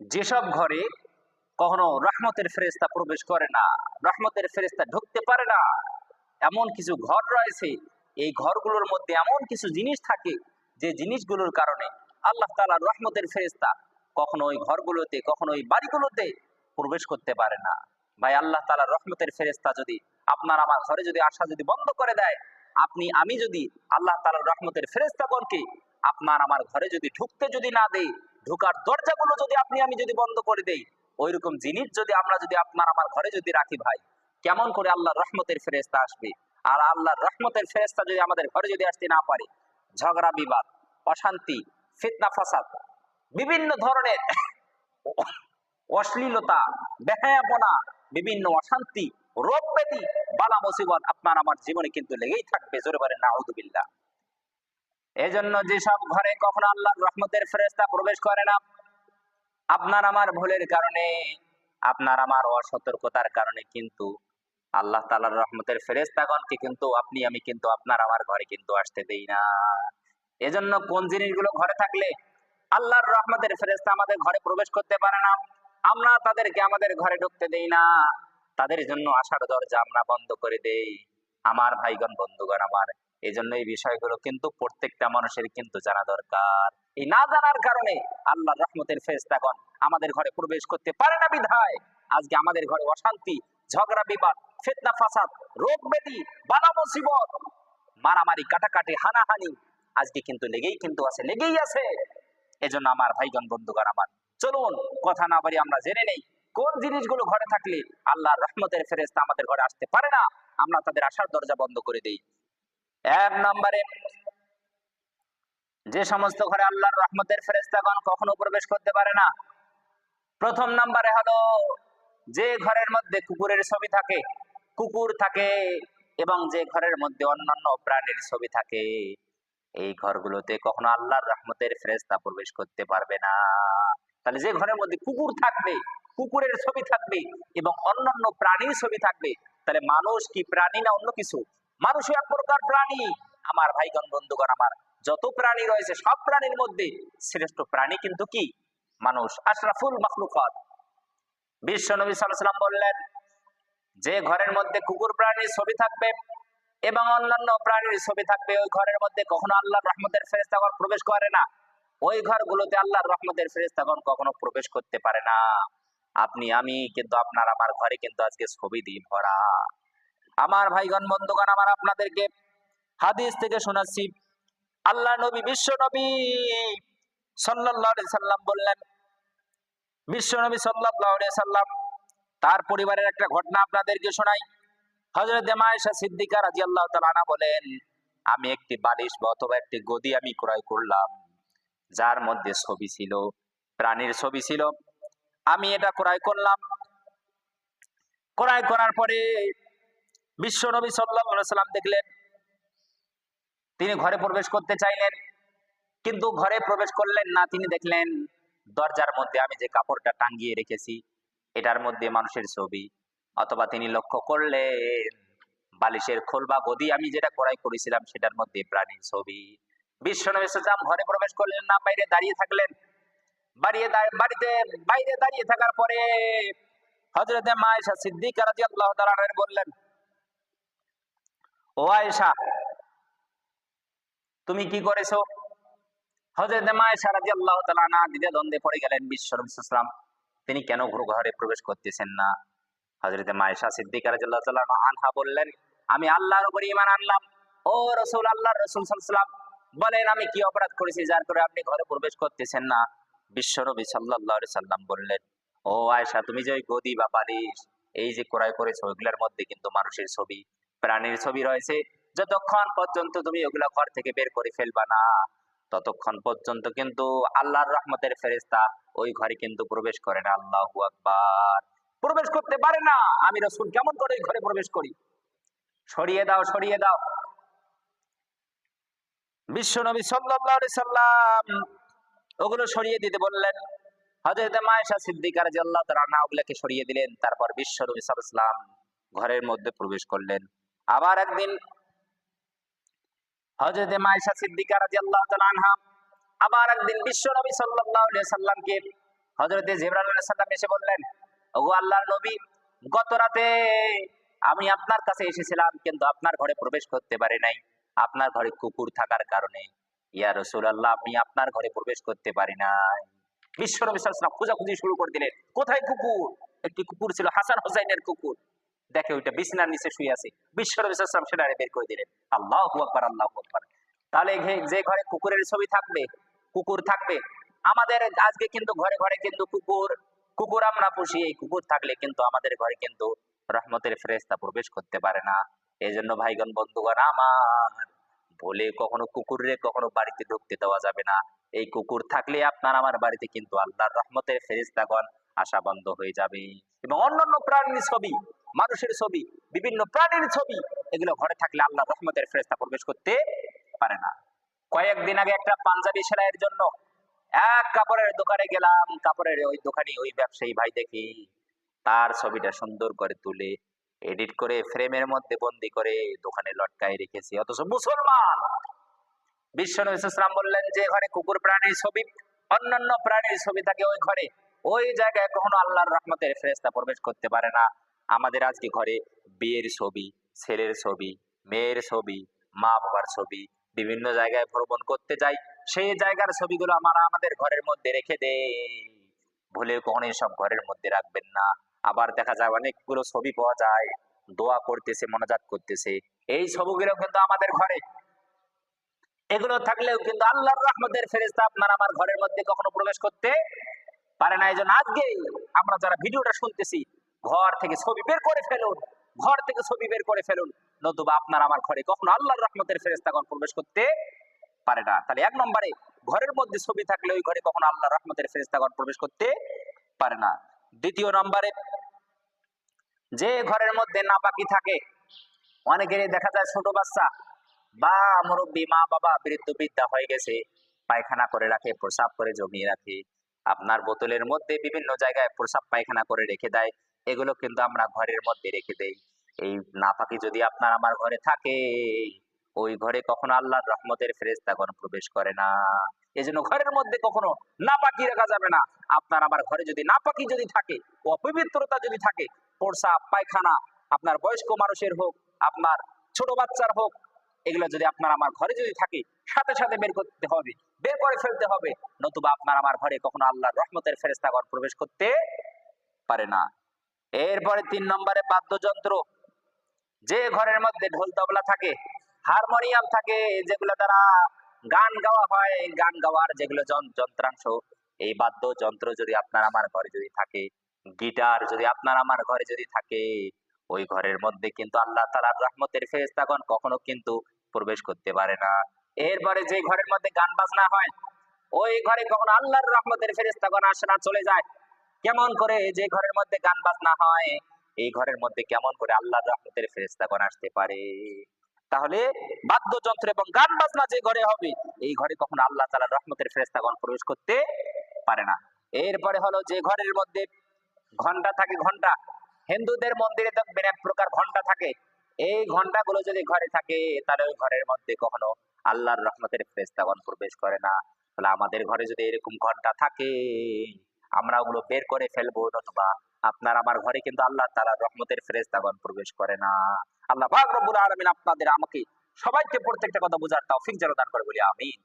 যেসব ঘরে কখনো রহমতের ফেরেস্তা প্রবেশ করে না, রহমতের ফেরেস্তা ঢুকতে পারে না, এমন কিছু ঘর রয়েছে, এই ঘরগুলোর মধ্যে এমন কিছু জিনিস থাকে যে জিনিসগুলোর কারণে আল্লাহ তাআলার রহমতের ফেরেস্তা কখনো ওই ঘরগুলোতে, কখনো ওই বাড়িগুলোতে প্রবেশ করতে পারে না। ভাই, আল্লাহ তালা রহমতের ফেরেস্তা যদি আপনার, আমার ঘরে যদি আসা যদি বন্ধ করে দেয়, আপনি, আমি যদি আল্লাহ তাআলার রহমতের ফেরেস্তাগণকে আপনার, আমার ঘরে যদি ঢুকতে যদি না দেই ঢোকার দরজাগুলো যদি আপনি, আমি যদি বন্ধ করে দেই, ওইরকম জিনিস যদি আমরা যদি আপনার আমার ঘরে যদি রাখি ভাই, কেমন করে আল্লাহর রহমতের ফেরেস্তা আসবে? আর আল্লাহর রহমতের ফেরেস্তা যদি আমাদের ঘরে যদি আসতে না পারে, ঝগড়া, বিবাদ, অশান্তি, ফিতনা, ফাসাদ, বিভিন্ন ধরনের অশ্লীলতা, বেহায়াপনা, বিভিন্ন অশান্তি, রোগ ব্যাধি বালা মুসিবত আপনার আমার জীবনে কিন্তু লেগেই থাকবে, জোরে বলেন নাউদুবিল্লাহ এজন্য যেসব ঘরে কখনো আল্লাহর রহমতের ফেরেস্তা প্রবেশ করে না, আপনার আমার ভুলের কারণে, আপনার আমার অসতর্কতার কারণে কিন্তু আল্লাহ তাআলার রহমতের ফেরেস্তাগণকে কিন্তু আপনি, আমি কিন্তু আপনার আমার ঘরে কিন্তু আসতে দেই না। এজন্য কোন জিনিসগুলো ঘরে থাকলে আল্লাহর রহমতের ফেরেস্তা আমাদের ঘরে প্রবেশ করতে পারে না, আমরা তাদেরকে আমাদের ঘরে ঢুকতে দেই না। তাদের জন্য আসার দরজা আমরা বন্ধ করে দেই। আমার ভাইগণ, বন্ধুগণ, আমার এই জন্য এই বিষয়গুলো কিন্তু প্রত্যেকটা মানুষের কিন্তু জানা দরকার। এই না জানার কারণে আল্লাহ রহমতের ফেরেস্তাগণ আমাদের ঘরে প্রবেশ করতে পারে না বিধায়। আজকে আমাদের ঘরে অশান্তি, ঝগড়া, বিবাদ, ফেতনা, ফাসাদ, রোগ ব্যাধি, বালা মুসিবত, মারামারি, কাটাকাটি, হানাহানি আজকে কিন্তু লেগেই কিন্তু আছে, লেগেই আছে। এজন্য আমার ভাইগণ, বন্ধুগণ আমার, চলুন কথা না বাড়ি আমরা জেনে নেই কোন জিনিসগুলো ঘরে থাকলে আল্লাহ রহমতের ফেরেস্তা আমাদের ঘরে আসতে পারে না। আমরা তাদের আসার দরজা বন্ধ করে দেই। এক নম্বরে, যে সমস্ত ঘরে আল্লাহর রহমতের ফেরেস্তাগণ কখনো প্রবেশ করতে পারে না। প্রথম নম্বরে হলো, যে ঘরের মধ্যে কুকুরের ছবি থাকে, কুকুর থাকে এবং যে ঘরের মধ্যে অন্যান্য প্রাণীর ছবি থাকে, এই ঘরগুলোতে কখনো আল্লাহর রহমতের ফেরেস্তা প্রবেশ করতে পারবে না। তাহলে যে ঘরের মধ্যে কুকুর থাকবে, কুকুরের ছবি থাকবে এবং অন্যান্য প্রাণীর ছবি থাকবে, তাহলে মানুষ কি প্রাণী না অন্য কিছু? মানুষ এক প্রকার প্রাণী। আমার ভাইগণ, বন্ধুগণ, আমার যত প্রাণী রয়েছে, সব প্রাণীর মধ্যে শ্রেষ্ঠ প্রাণী কিন্তু কি? মানুষ। আশরাফুল মখলুকাত। বিশ্ব নবী সাল্লাম বললেন, যে ঘরের মধ্যে কুকুর প্রাণীর ছবি থাকবে এবং অন্যান্য প্রাণীর ছবি থাকবে, ওই ঘরের মধ্যে কখনো আল্লাহর রহমতের ফেরেস্তাগণ প্রবেশ করে না। ওই ঘরগুলোতে আল্লাহর রহমতের ফেরেস্তাগণ কখনো প্রবেশ করতে পারে না। আপনি, আমি কিন্তু আপনার, আমার ঘরে কিন্তু আজকে ছবি দিয়ে ভরা। আমার ভাইগণ, বন্ধুগণ, আমার আপনাদেরকে হাদিস থেকে শোনাচ্ছি আল্লাহ নবী, বিশ্ব নবী সাল্লাম বললেন, বিশ্ব নবী সাল্লাম, তার পরিবারের একটা ঘটনা আপনাদেরকে শোনাই। হযরত মায়েশা সিদ্দিকা রাদিয়াল্লাহু তাআলা আনহা বলেন, আমি একটি বালিশ অথবা একটি গদি আমি ক্রয় করলাম, যার মধ্যে ছবি ছিল, প্রাণীর ছবি ছিল। আমি এটা ক্রয় করলাম। ক্রয় করার পরে বিশ্ব নবী সাল্লাম দেখলেন, তিনি ঘরে প্রবেশ করতে চাইলেন, কিন্তু ঘরে প্রবেশ করলেন না, তিনি দেখলেন দরজার মধ্যে আমি যে কাপড়টা টাঙ্গিয়ে রেখেছি, এটার মধ্যে মানুষের ছবি, অথবা তিনি লক্ষ্য করলেন বালিশের খোল বা গদি, আমি যেটা ক্রয় করেছিলাম সেটার মধ্যে প্রাণীর ছবি। বিশ্বনবী সাল্লাম ঘরে প্রবেশ করলেন না, বাইরে দাঁড়িয়ে থাকলেন। বাড়িতে, বাইরে দাঁড়িয়ে থাকার পরে হজরতে মায়েশা সিদ্দিকা বললেন ও আয়েশা, তুমি কি করেছ? রাদিয়াল্লাহু তাআলা দ্বিধা দ্বন্দ্বে পড়ে গেলেন তিনি কেন ঘর- প্রবেশ করতেছেন না? হজরত মায়েশা সিদ্দিকা রাদিয়াল্লাহু তাআলা আনহা বললেন, আমি আল্লাহর উপর ঈমান আনলাম। ও রাসূল আল্লাহর রাসূল সাল্লাল্লাহু বলেন আমি কি অপরাধ করেছি যার করে আপনি ঘরে প্রবেশ করতেছেন না? বিশ্বনবী সাল্লাল্লাহু আলাইহি সাল্লাম বললেন, ও আয়েশা, তুমি যে গদি বা বালিশ, এই যে ক্রয় করেছ ওইগুলোর মধ্যে কিন্তু মানুষের ছবি প্রাণীর ছবি রয়েছে। যতক্ষণ পর্যন্ত তুমি ওগুলা ঘর থেকে বের করে ফেলবা না, ততক্ষণ পর্যন্ত কিন্তু আল্লাহর রহমতের ফেরেস্তা ওই ঘরে কিন্তু প্রবেশ করে না। আল্লাহু আকবার। প্রবেশ করতে পারে না। আমি রসুল কেমন করে ঘরে প্রবেশ করি? সরিয়ে দাও সরিয়ে দাও। বিশ্ব নবী সাল্লাম ওগুলো সরিয়ে দিতে বললেন। হযরত মায়েশা সিদ্দিকার রাদিয়াল্লাহু তাআলা আনহা ওগুলোকে সরিয়ে দিলেন। তারপর বিশ্ব নবী সাল্লাম ঘরের মধ্যে প্রবেশ করলেন। আবার একদিন হযরত মায়েশা সিদ্দিকা রাদিয়াল্লাহু তাআলা আনহা আবার একদিন বিশ্ব নবী সাল্লাল্লাহু আলাইহি সাল্লামকে হজরতে জিবরাল আলাইহিস সালাম এসে বললেন, ওগো আল্লাহর নবী, গত রাতে আমি আপনার কাছে এসেছিলাম, কিন্তু আপনার ঘরে প্রবেশ করতে পারি নাই। আপনার ঘরে কুকুর থাকার কারণে। ইয়া রাসূলুল্লাহ, আমি আপনার ঘরে প্রবেশ করতে পারি নাই। বিশ্ব নবী সাল্লাল্লাহু আলাইহি ওয়াসাল্লাম খোঁজাখুঁজি শুরু করে দিলেন। কোথায় কুকুর? একটি কুকুর ছিল হাসান হোসাইনের কুকুর। দেখে ওইটা বিছনার নিচে শুয়ে আছে। বিশ্ব সাল্লাল্লাহু সেটা বের করে দিলেন। আল্লাহু আকবার আল্লাহু আকবার। তাহলে যে ঘরে কুকুরের ছবি থাকবে, কুকুর থাকবে, আমাদের আজকে কিন্তু ঘরে ঘরে কিন্তু কুকুর কুকুর আমরা পুষি, এই কুকুর থাকলে কিন্তু আমাদের ঘরে কিন্তু রহমতের ফেরেস্তা প্রবেশ করতে পারে না। এই জন্য ভাইগণ, বন্ধুগণ, আমার বলে কখনো কুকুরে কখনো বাড়িতে ঢুকতে দেওয়া যাবে না। এই কুকুর থাকলে আপনার, আমার বাড়িতে কিন্তু আল্লাহর রহমতের ফেরেস্তাগণ আসা বন্ধ হয়ে যাবে। এবং অন্যান্য প্রাণীর ছবি মানুষের ছবি, বিভিন্ন প্রাণীর ছবি, এগুলো ঘরে থাকলে আল্লাহ রহমতের ফেরেস্তা প্রবেশ করতে পারে না। কয়েকদিন আগে একটা পাঞ্জাবি সেলাইয়ের জন্য এক কাপড়ের দোকানে গেলাম, কাপড়ের ওই দোকানে ওই ব্যবসায়ী ভাই দেখি, তার ছবিটা সুন্দর করে তুলে এডিট করে ফ্রেমের মধ্যে বন্দি করে দোকানে লটকায় রেখেছি। অথচ মুসলমান! বিশ্বনবী ইসলাম বললেন যে, ঘরে কুকুর প্রাণীর ছবি, অন্যান্য প্রাণীর ছবি থাকে ওই ঘরে। ওই জায়গায় কখনো আল্লাহর রহমতের ফেরেস্তা প্রবেশ করতে পারে না। আমাদের আজকে ঘরে বিয়ের ছবি, ছেলের ছবি, মেয়ের ছবি, মা বাবার ছবি, বিভিন্ন জায়গায় ভ্রমণ করতে যাই, সেই জায়গার ছবিগুলো আমরা আমাদের ঘরের মধ্যে রেখে দেই। ভুলে কখনো সব ঘরের মধ্যে রাখবেন না। আবার দেখা যায় অনেকগুলো ছবি পাওয়া যায়, দোয়া করতেছে, মনোজাত করতেছে। এই ছবিগুলো কিন্তু আমাদের ঘরে। এগুলো থাকলেও কিন্তু আল্লাহর রহমতের ফেরেস্তা আপনার আমার ঘরের মধ্যে কখনো প্রবেশ করতে পারে না। এই জন্য আজকে আমরা যারা ভিডিওটা শুনতেছি ঘর থেকে ছবি বের করে ফেলুন। ঘর থেকে ছবি বের করে ফেলুন। নতুবা আপনার আমার ঘরে কখনো আল্লাহর রহমতের ফেরেস্তাগণ প্রবেশ করতে পারে না। তাহলে এক নম্বরে, ঘরের মধ্যে ছবি থাকলে ওই ঘরে কখনো আল্লাহ রহমতের ফেরেস্তাগণ প্রবেশ করতে পারে না। দ্বিতীয় নম্বরে, যে ঘরের মধ্যে নাপাকি থাকে অনেকেরই দেখা যায় ছোট বাচ্চা, বা মুরব্বী, মা বাবা বৃদ্ধ বৃদ্ধা হয়ে গেছে, পায়খানা করে রাখে, প্রসাব করে জমিয়ে রাখে। আপনার বোতলের মধ্যে বিভিন্ন জায়গায় প্রসাব পায়খানা করে রেখে দেয়। এগুলো কিন্তু আমরা ঘরের মধ্যে রেখে দেই। এই নাপাকি যদি আপনার আমার ঘরে থাকে, ওই ঘরে কখনো আল্লাহর রহমতের ফেরেস্তাগণ প্রবেশ করে না। এই জন্য ঘরের মধ্যে কখনো নাপাকি রাখা যাবে না। আপনার আমার ঘরে যদি নাপাকি যদি থাকে, অপবিত্রতা যদি থাকে প্রসাব পায়খানা, আপনার বয়স্ক মানুষের হোক, আপনার ছোট বাচ্চার হোক, এগুলো যদি আপনার আমার ঘরে যদি থাকে, সাথে সাথে বের করতে হবে, বের করে ফেলতে হবে। নতুবা আপনার আমার ঘরে কখনো আল্লাহর রহমতের ফেরেস্তাগণ প্রবেশ করতে পারে না। এরপরে তিন নম্বরে বাদ্যযন্ত্র। যে ঘরের মধ্যে ঢোল তবলা থাকে, হারমোনিয়াম থাকে, যেগুলো দ্বারা গান গাওয়া হয়, গান গাওয়ার যেগুলো যন্ত্রাংশ, এই বাদ্যযন্ত্র যদি আপনার আমার ঘরে যদি থাকে, গিটার যদি আপনার আমার ঘরে যদি থাকে, ওই ঘরের মধ্যে কিন্তু আল্লাহ তালার রহমতের ফেরেস্তাগণ কখনো কিন্তু প্রবেশ করতে পারে না। এরপরে যে ঘরের মধ্যে গান বাজনা হয়, ওই ঘরে কখনো আল্লাহর রহমতের ফেরেস্তাগণ আসে না, চলে যায়। কেমন করে যে ঘরের মধ্যে গান বাজনা হয়, এই ঘরের মধ্যে কেমন করে আল্লাহর রহমতের ফেরেস্তাগণ আসতে পারে? তাহলে বাদ্যযন্ত্র এবং গান বাজনা যে ঘরে হবে, এই ঘরে কখনো আল্লাহ তাআলার রহমতের ফেরেস্তাগণ প্রবেশ করতে পারে না। এরপরে হলো যে ঘরের মধ্যে ঘণ্টা থাকে ঘণ্টা, হিন্দুদের মন্দিরে দেখবেন এক প্রকার ঘণ্টা থাকে। এই ঘন্টাগুলো যদি ঘরে থাকে, তাহলে ওই ঘরের মধ্যে কখনো আল্লাহর রহমতের ফেরেস্তাগণ প্রবেশ করে না। তাহলে আমাদের ঘরে যদি এরকম ঘণ্টা থাকে আমরা ওগুলো বের করে ফেলব, নতুবা আপনার আমার ঘরে কিন্তু আল্লাহ তারা রহমতের ফেরেস্তাগণ প্রবেশ করে না। আল্লাহ রব্বুল আলমিন আপনাদের আমাকে সবাইকে প্রত্যেকটা কথা বোঝার তাও যেন দান করে বলি, আমিন।